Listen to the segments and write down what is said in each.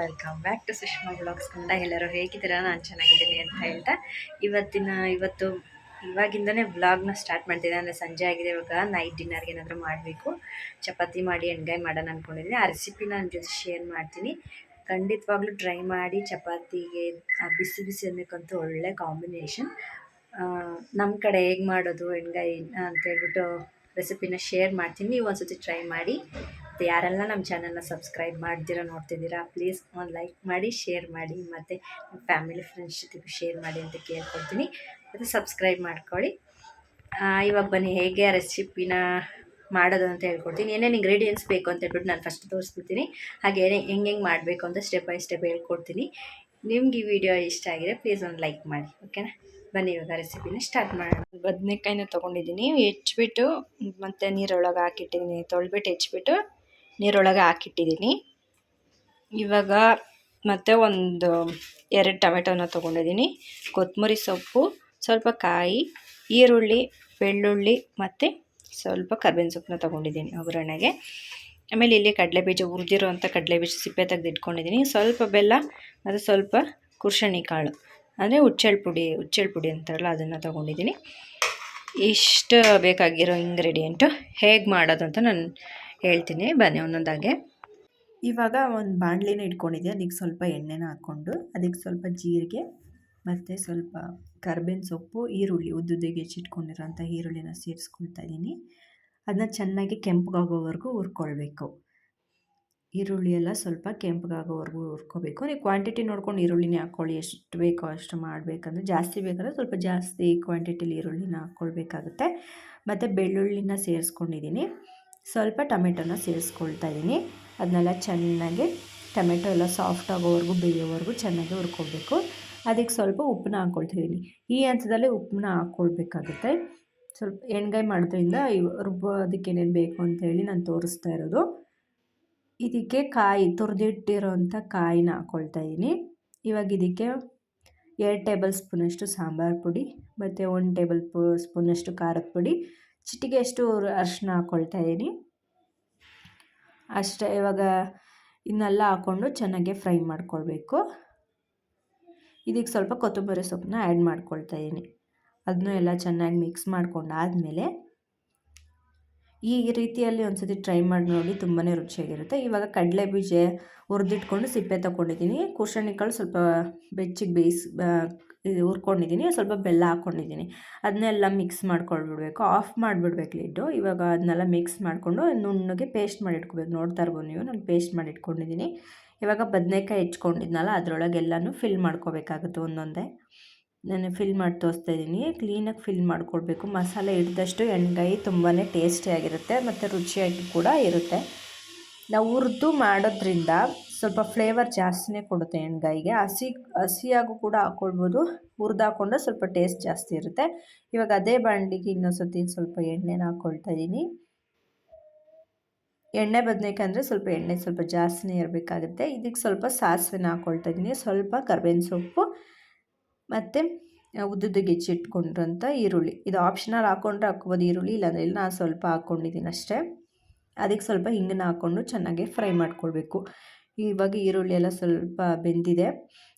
Welcome back to Sushma blogs ಕಂಡ ಎಲ್ಲರೂ ಹೇಗಿದ್ದೀರಾ? ನಾನು ಚೆನ್ನಾಗಿದ್ದೀನಿ ಅಂತ ಹೇಳ್ತಾ, ಇವತ್ತಿನ, ಇವತ್ತು ಇವಾಗಿಂದನೇ ವ್ಲಾಗ್ನ ಸ್ಟಾರ್ಟ್ ಮಾಡ್ತಿದ್ದೆ. ಅಂದರೆ ಸಂಜೆ ಆಗಿದೆ, ಇವಾಗ ನೈಟ್ ಡಿನ್ನರ್ಗೆ ಏನಾದರೂ ಮಾಡಬೇಕು. ಚಪಾತಿ ಮಾಡಿ, ಎಣ್ಗಾಯಿ ಮಾಡೋಣ ಅಂದ್ಕೊಂಡಿದ್ದೀನಿ ಆ ರೆಸಿಪಿ ನನ್ನ ಜೊತೆ ಶೇರ್ ಮಾಡ್ತೀನಿ. ಖಂಡಿತವಾಗ್ಲೂ ಟ್ರೈ ಮಾಡಿ, ಚಪಾತಿಗೆ ಬಿಸಿ ಬಿಸಿ ಅನ್ನೋಕ್ಕಂತೂ ಒಳ್ಳೆ ಕಾಂಬಿನೇಷನ್ ನಮ್ಮ ಕಡೆ ಹೇಗೆ ಮಾಡೋದು, ಎಣ್ಗಾಯಿ ಅಂತ ಹೇಳ್ಬಿಟ್ಟು ರೆಸಿಪಿನ ಶೇರ್ ಮಾಡ್ತೀನಿ. ನೀವು ಒಂದ್ಸತಿ ಟ್ರೈ ಮಾಡಿ. ಮತ್ತು ಯಾರೆಲ್ಲ ನಮ್ಮ ಚಾನಲ್ನ ಸಬ್ಸ್ಕ್ರೈಬ್ ಮಾಡ್ದಿರ ನೋಡ್ತಿದ್ದೀರಾ ಪ್ಲೀಸ್ ಒಂದು ಲೈಕ್ ಮಾಡಿ ಶೇರ್ ಮಾಡಿ, ಮತ್ತು ಫ್ಯಾಮಿಲಿ ಫ್ರೆಂಡ್ಸ್ ಜೊತೆಗೂ ಶೇರ್ ಮಾಡಿ ಅಂತ ಕೇಳ್ಕೊಳ್ತೀನಿ ಮತ್ತು ಸಬ್ಸ್ಕ್ರೈಬ್ ಮಾಡ್ಕೊಳ್ಳಿ. ಇವಾಗ ಬನ್ನಿ, ಹೇಗೆ ಆ ರೆಸಿಪಿನ ಮಾಡೋದು ಅಂತ ಹೇಳ್ಕೊಡ್ತೀನಿ. ಏನೇನು ಇಂಗ್ರೀಡಿಯೆಂಟ್ಸ್ ಬೇಕು ಅಂತ ಹೇಳ್ಬಿಟ್ಟು ನಾನು ಫಸ್ಟ್ ತೋರಿಸ್ಬಿಡ್ತೀನಿ. ಹಾಗೆ ಹೆಂಗೆ ಹೆಂಗೆ ಮಾಡಬೇಕು ಅಂತ ಸ್ಟೆಪ್ ಬೈ ಸ್ಟೆಪ್ ಹೇಳ್ಕೊಡ್ತೀನಿ. ನಿಮ್ಗೆ ಈ ವಿಡಿಯೋ ಇಷ್ಟ ಆಗಿದೆ ಪ್ಲೀಸ್ ಒಂದು ಲೈಕ್ ಮಾಡಿ ಓಕೆನಾ ಬನ್ನಿ ಇವಾಗ ರೆಸಿಪಿನ ಸ್ಟಾರ್ಟ್ ಮಾಡೋಣ. ಬದನೆಕಾಯಿನ ತೊಗೊಂಡಿದ್ದೀನಿ ಹೆಚ್ಚಿಬಿಟ್ಟು ಮತ್ತು ನೀರೊಳಗೆ ಹಾಕಿಟ್ಟಿದ್ದೀನಿ ತೊಳ್ಬಿಟ್ಟು ಹೆಚ್ಚಿಬಿಟ್ಟು ನೀರೊಳಗೆ ಹಾಕಿಟ್ಟಿದ್ದೀನಿ. ಇವಾಗ ಮತ್ತೆ ಒಂದು ಎರಡು ಟೊಮೆಟೊನ ತೊಗೊಂಡಿದ್ದೀನಿ. ಕೊತ್ತಂಬರಿ ಸೊಪ್ಪು, ಸ್ವಲ್ಪ ಕಾಯಿ, ಈರುಳ್ಳಿ, ಬೆಳ್ಳುಳ್ಳಿ ಮತ್ತು ಸ್ವಲ್ಪ ಕರ್ಬೇವಿನ ಸೊಪ್ಪನ್ನ ತೊಗೊಂಡಿದ್ದೀನಿ ಒಗ್ಗರಣೆಗೆ. ಆಮೇಲೆ ಇಲ್ಲಿ ಕಡಲೆಬೀಜ ಹುರಿದಿರೋ ಕಡಲೆ ಬೀಜ ಸಿಪ್ಪೆ ತೆಗೆದು ಇಟ್ಕೊಂಡಿದ್ದೀನಿ. ಸ್ವಲ್ಪ ಬೆಲ್ಲ ಮತ್ತು ಸ್ವಲ್ಪ ಕುರ್ಷಣಿ ಕಾಳು. ಅಂದರೆ ಹುಚ್ಚೆಳ್ ಪುಡಿ ಹುಚ್ಚೆಳ್ ಪುಡಿ ಅಂತಾರಲ್ಲ, ಅದನ್ನು ತೊಗೊಂಡಿದ್ದೀನಿ. ಇಷ್ಟು ಬೇಕಾಗಿರೋ ಇಂಗ್ರೀಡಿಯೆಂಟು ಹೇಗೆ ಮಾಡೋದು ಅಂತ ನಾನು ಹೇಳ್ತೀನಿ. ಬನ್ನಿ ಒಂದೊಂದಾಗೆ. ಇವಾಗ ಒಂದು ಬಾಣಲಿನ ಇಟ್ಕೊಂಡಿದ್ದೆ. ಅದಕ್ಕೆ ಸ್ವಲ್ಪ ಎಣ್ಣೆನ ಹಾಕ್ಕೊಂಡು ಅದಕ್ಕೆ ಸ್ವಲ್ಪ ಜೀರಿಗೆ ಮತ್ತು ಸ್ವಲ್ಪ ಕರ್ಬೇವಿನ ಸೊಪ್ಪು, ಈರುಳ್ಳಿ, ಉದ್ದುದ್ದಿಗೆ ಹೆಚ್ಚಿಟ್ಕೊಂಡಿರೋಂಥ ಈರುಳ್ಳಿನ ಸೇರಿಸ್ಕೊಳ್ತಾ ಇದ್ದೀನಿ. ಅದನ್ನ ಚೆನ್ನಾಗಿ ಕೆಂಪಗಾಗೋವರೆಗೂ ಹುರ್ಕೊಳ್ಬೇಕು. ಈರುಳ್ಳಿ ಎಲ್ಲ ಸ್ವಲ್ಪ ಕೆಂಪಗಾಗೋವರೆಗೂ ಹುರ್ಕೋಬೇಕು. ನೀವು ಕ್ವಾಂಟಿಟಿ ನೋಡ್ಕೊಂಡು ಈರುಳ್ಳಿನೇ ಹಾಕ್ಕೊಳ್ಳಿ ಎಷ್ಟು ಬೇಕೋ ಅಷ್ಟು ಮಾಡಬೇಕಂದ್ರೆ, ಜಾಸ್ತಿ ಬೇಕಂದ್ರೆ ಸ್ವಲ್ಪ ಜಾಸ್ತಿ ಕ್ವಾಂಟಿಟಿಲಿ ಈರುಳ್ಳಿನ ಹಾಕ್ಕೊಳ್ಬೇಕಾಗುತ್ತೆ ಮತ್ತು ಬೆಳ್ಳುಳ್ಳಿನ ಸೇರಿಸ್ಕೊಂಡಿದ್ದೀನಿ. ಸ್ವಲ್ಪ ಟೊಮೆಟೊನ ಸೇರಿಸ್ಕೊಳ್ತಾ ಇದ್ದೀನಿ. ಅದನ್ನೆಲ್ಲ ಚೆನ್ನಾಗಿ ಟೊಮೆಟೊ ಎಲ್ಲ ಸಾಫ್ಟ್ ಆಗೋವರೆಗೂ ಬೇಯೋವರೆಗೂ ಚೆನ್ನಾಗಿ ಹುರ್ಕೊಬೇಕು. ಅದಕ್ಕೆ ಸ್ವಲ್ಪ ಉಪ್ಪನ್ನ ಹಾಕ್ಕೊಳ್ತಿದ್ದೀನಿ ಈ ಹಂತದಲ್ಲಿ ಉಪ್ಪನ್ನ ಹಾಕ್ಕೊಳ್ಬೇಕಾಗುತ್ತೆ ಸ್ವಲ್ಪ ಎಣ್ಗಾಯಿ ಮಾಡೋದ್ರಿಂದ ರುಬ್ಬೋದಕ್ಕೆ ಏನೇನು ಬೇಕು ಅಂತೇಳಿ ನಾನು ತೋರಿಸ್ತಾ ಇರೋದು. ಇದಕ್ಕೆ ಕಾಯಿ ತುರಿದಿಟ್ಟಿರೋಂಥ ಕಾಯಿನ ಹಾಕ್ಕೊಳ್ತಾ ಇದ್ದೀನಿ. ಇವಾಗ ಇದಕ್ಕೆ ಎರಡು ಟೇಬಲ್ ಸ್ಪೂನಷ್ಟು ಸಾಂಬಾರು ಪುಡಿ, ಮತ್ತು ಒಂದು ಟೇಬಲ್ ಸ್ಪೂನಷ್ಟು ಖಾರದ ಪುಡಿ ಚಿಟಿಗೆಯಷ್ಟು ಅರಿಶಿನ ಹಾಕ್ಕೊಳ್ತಾ ಇದ್ದೀನಿ. ಅಷ್ಟೇ, ಇವಾಗ ಇನ್ನೆಲ್ಲ ಹಾಕ್ಕೊಂಡು ಚೆನ್ನಾಗಿ ಫ್ರೈ ಮಾಡ್ಕೊಳ್ಬೇಕು. ಇದಕ್ಕೆ ಸ್ವಲ್ಪ ಕೊತ್ತಂಬರಿ ಸೊಪ್ಪನ್ನ ಆ್ಯಡ್ ಮಾಡ್ಕೊಳ್ತಾ ಇದ್ದೀನಿ. ಅದನ್ನೂ ಎಲ್ಲ ಚೆನ್ನಾಗಿ ಮಿಕ್ಸ್ ಮಾಡ್ಕೊಂಡಾದಮೇಲೆ ಈ ರೀತಿಯಲ್ಲಿ ಒಂದು ಸತಿ ಟ್ರೈ ಮಾಡಿ ನೋಡಿ ತುಂಬಾ ರುಚಿಯಾಗಿರುತ್ತೆ. ಇವಾಗ ಕಡಲೆ ಬೀಜ ಹುರಿದಿಟ್ಕೊಂಡು ಸಿಪ್ಪೆ ತಗೊಂಡಿದ್ದೀನಿ. ಕುರ್ಷಣಿ ಕಾಳು ಸ್ವಲ್ಪ ಬೆಚ್ಚಿಗೆ ಬೇಯಿಸಿ ಹುರ್ಕೊಂಡಿದ್ದೀನಿ. ಸ್ವಲ್ಪ ಬೆಲ್ಲ ಹಾಕ್ಕೊಂಡಿದ್ದೀನಿ ಅದನ್ನೆಲ್ಲ ಮಿಕ್ಸ್ ಮಾಡ್ಕೊಳ್ಬಿಡ್ಬೇಕು. ಆಫ್ ಮಾಡಿಬಿಡ್ಬೇಕು ಲಿಡ್ಡು ಇವಾಗ ಅದನ್ನೆಲ್ಲ ಮಿಕ್ಸ್ ಮಾಡಿಕೊಂಡು ನುಣ್ಣಗೆ ಪೇಸ್ಟ್ ಮಾಡಿ ಇಟ್ಕೋಬೇಕು. ನೋಡ್ತಾ ಇರ್ಬೋದು ನೀವು. ನಾನು ಪೇಸ್ಟ್ ಮಾಡಿ ಇಟ್ಕೊಂಡಿದ್ದೀನಿ. ಇವಾಗ ಬದನೆಕಾಯಿ ಹೆಚ್ಕೊಂಡಿದ್ನಲ್ಲ, ಅದರೊಳಗೆಲ್ಲನೂ ಫಿಲ್ ಮಾಡ್ಕೋಬೇಕಾಗುತ್ತೆ ಒಂದೊಂದೇ. ನಾನು ಫಿಲ್ ಮಾಡಿ ತೋರಿಸ್ತಾ ಇದ್ದೀನಿ. ಕ್ಲೀನಾಗಿ ಫಿಲ್ ಮಾಡಿಕೊಡ್ಬೇಕು. ಮಸಾಲೆ ಹಿಡ್ದಷ್ಟು ಎಣ್ಗಾಯಿ ತುಂಬಾ ಟೇಸ್ಟಿಯಾಗಿರುತ್ತೆ ಮತ್ತು ರುಚಿಯಾಗಿ ಕೂಡ ಇರುತ್ತೆ. ನಾವು ಹುರಿದು ಮಾಡೋದ್ರಿಂದ ಸ್ವಲ್ಪ ಫ್ಲೇವರ್ ಜಾಸ್ತಿನೇ ಕೊಡುತ್ತೆ ಎಣ್ಗಾಯಿಗೆ. ಹಸಿ, ಹಸಿಯಾಗೂ ಕೂಡ ಹಾಕ್ಕೊಳ್ಬೋದು ಹುರಿದು ಹಾಕ್ಕೊಂಡ್ರೆ ಸ್ವಲ್ಪ ಟೇಸ್ಟ್ ಜಾಸ್ತಿ ಇರುತ್ತೆ. ಇವಾಗ ಅದೇ ಬಾಂಡಿಗೆ ಇನ್ನೊಂದು ಸತಿ ಸ್ವಲ್ಪ ಎಣ್ಣೆನ ಹಾಕ್ಕೊಳ್ತಾ ಇದ್ದೀನಿ. ಎಣ್ಣೆ ಬದನೇಕಾಯಿ ಅಂದರೆ ಸ್ವಲ್ಪ ಎಣ್ಣೆ ಸ್ವಲ್ಪ ಜಾಸ್ತಿನೇ ಇರಬೇಕಾಗುತ್ತೆ. ಇದಕ್ಕೆ ಸ್ವಲ್ಪ ಸಾಸಿವೆನ ಹಾಕ್ಕೊಳ್ತಾ ಇದ್ದೀನಿ. ಸ್ವಲ್ಪ ಕರ್ಬೇವಿನ ಸೊಪ್ಪು ಮತ್ತು ಉದ್ದುದ್ದಗೆ ಹೆಚ್ಚಿಟ್ಕೊಂಡಿರೋಂಥ ಈರುಳ್ಳಿ. ಇದು ಆಪ್ಷನಲ್ ಹಾಕ್ಕೊಂಡ್ರೆ ಹಾಕ್ಬೋದು ಈರುಳ್ಳಿ, ಇಲ್ಲಾಂದರೆ ಇಲ್ಲ, ನಾನು ಸ್ವಲ್ಪ ಹಾಕ್ಕೊಂಡಿದ್ದೀನಿ ಅಷ್ಟೇ. ಅದಕ್ಕೆ ಸ್ವಲ್ಪ ಹಿಂಗನ್ನ ಹಾಕ್ಕೊಂಡು ಚೆನ್ನಾಗಿ ಫ್ರೈ ಮಾಡ್ಕೊಳ್ಬೇಕು. ಇವಾಗ ಈರುಳ್ಳಿ ಎಲ್ಲ ಸ್ವಲ್ಪ ಬೆಂದಿದೆ.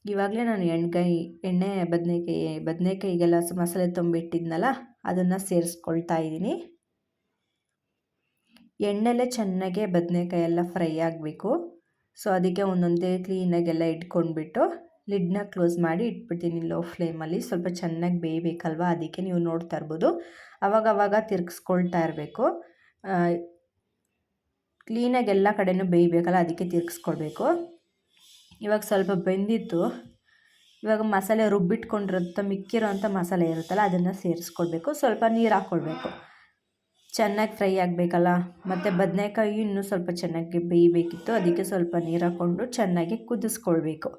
ಇವಾಗಲೇ ನಾನು ಎಣ್ಗಾಯಿ ಎಣ್ಣೆ, ಬದನೆಕಾಯಿ, ಬದನೆಕಾಯಿಗೆಲ್ಲ ಮಸಾಲೆ ತುಂಬಿಟ್ಟಿದ್ನಲ್ಲ, ಅದನ್ನು ಸೇರಿಸ್ಕೊಳ್ತಾ ಇದ್ದೀನಿ. ಎಣ್ಣೆಲ್ಲೇ ಚೆನ್ನಾಗೆ ಬದನೆಕಾಯಿ ಎಲ್ಲ ಫ್ರೈ ಆಗಬೇಕು. ಸೊ, ಅದಕ್ಕೆ ಒಂದೊಂದೇ ಕ್ಲೀನಾಗೆಲ್ಲ ಇಟ್ಕೊಂಡ್ಬಿಟ್ಟು ಲಿಡ್ನ ಕ್ಲೋಸ್ ಮಾಡಿ ಇಟ್ಬಿಡ್ತೀನಿ ಲೋ ಫ್ಲೇಮಲ್ಲಿ. ಸ್ವಲ್ಪ ಚೆನ್ನಾಗಿ ಬೇಯಬೇಕಲ್ವ? ಅದಕ್ಕೆ ನೀವು ನೋಡ್ತಾ ಇರ್ಬೋದು. ಅವಾಗವಾಗ ಅವಾಗ ತಿರ್ಗಿಸ್ಕೊಳ್ತಾ ಇರಬೇಕು. ಕ್ಲೀನಾಗಿ ಎಲ್ಲ ಕಡೆಯೂ ಬೇಯಬೇಕಲ್ಲ? ಅದಕ್ಕೆ ತಿರ್ಗಿಸ್ಕೊಳ್ಬೇಕು ಇವಾಗ ಸ್ವಲ್ಪ ಬೆಂದಿತ್ತು. ಇವಾಗ ಮಸಾಲೆ ರುಬ್ಬಿಟ್ಕೊಂಡಿರೋಂಥ, ಮಿಕ್ಕಿರೋಂಥ ಮಸಾಲೆ ಇರುತ್ತಲ್ಲ, ಅದನ್ನು ಸೇರಿಸ್ಕೊಳ್ಬೇಕು ಸ್ವಲ್ಪ ನೀರು ಹಾಕ್ಕೊಳ್ಬೇಕು ಚೆನ್ನಾಗಿ ಫ್ರೈ ಆಗಬೇಕಲ್ಲ? ಮತ್ತು ಬದನೆಕಾಯಿ ಇನ್ನೂ ಸ್ವಲ್ಪ ಚೆನ್ನಾಗಿ ಬೇಯಬೇಕಿತ್ತು. ಅದಕ್ಕೆ ಸ್ವಲ್ಪ ನೀರು ಹಾಕ್ಕೊಂಡು ಚೆನ್ನಾಗಿ ಕುದಿಸ್ಕೊಳ್ಬೇಕು.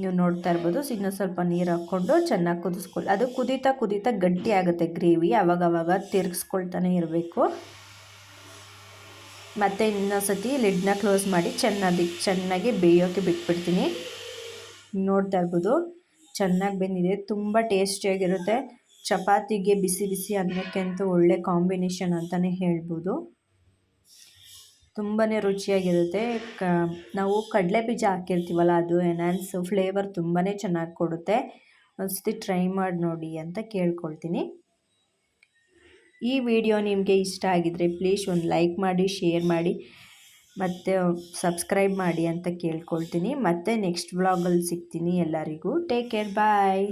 ನೀವು ನೋಡ್ತಾ ಇರ್ಬೋದು. ಇನ್ನೂ ಸ್ವಲ್ಪ ನೀರು ಹಾಕ್ಕೊಂಡು ಚೆನ್ನಾಗಿ ಕುದಿಸ್ಕೊಳ್ಳಿ ಅದು ಕುದೀತಾ ಕುದೀತಾ ಗಟ್ಟಿ ಆಗುತ್ತೆ ಗ್ರೇವಿ. ಅವಾಗವಾಗ ತಿರ್ಗಿಸ್ಕೊಳ್ತಾನೆ ಇರಬೇಕು. ಮತ್ತು ಇನ್ನೊಂದು ಸತಿ ಲಿಡ್ನ ಕ್ಲೋಸ್ ಮಾಡಿ ಚೆನ್ನಾಗಿ ಚೆನ್ನಾಗಿ ಬೇಯೋಕ್ಕೆ ಬಿಟ್ಬಿಡ್ತೀನಿ. ನೋಡ್ತಾ ಇರ್ಬೋದು. ಚೆನ್ನಾಗಿ ಬೆಂದಿದೆ. ತುಂಬ ಟೇಸ್ಟಿಯಾಗಿರುತ್ತೆ. ಚಪಾತಿಗೆ ಬಿಸಿ ಬಿಸಿ ಅನ್ನಕ್ಕೆ ಅಂತೂ ಒಳ್ಳೆ ಕಾಂಬಿನೇಷನ್ ಅಂತಲೇ ಹೇಳ್ಬೋದು. ತುಂಬಾ ರುಚಿಯಾಗಿರುತ್ತೆ. ಕ, ನಾವು ಕಡಲೆ ಬೀಜ ಹಾಕಿರ್ತೀವಲ್ಲ, ಅದು ಎನ್ಹಾನ್ಸ್ ಫ್ಲೇವರ್ ತುಂಬಾ ಚೆನ್ನಾಗಿ ಕೊಡುತ್ತೆ. ಒಂದ್ಸತಿ ಟ್ರೈ ಮಾಡಿ ನೋಡಿ ಅಂತ ಕೇಳ್ಕೊಳ್ತೀನಿ. ಈ ವಿಡಿಯೋ ನಿಮಗೆ ಇಷ್ಟ ಆಗಿದರೆ ಪ್ಲೀಸ್ ಒಂದು ಲೈಕ್ ಮಾಡಿ, ಶೇರ್ ಮಾಡಿ, ಮತ್ತು ಸಬ್ಸ್ಕ್ರೈಬ್ ಮಾಡಿ ಅಂತ ಕೇಳ್ಕೊಳ್ತೀನಿ. ಮತ್ತು ನೆಕ್ಸ್ಟ್ ವ್ಲಾಗಲ್ಲಿ ಸಿಗ್ತೀನಿ ಎಲ್ಲರಿಗೂ. Take care, bye.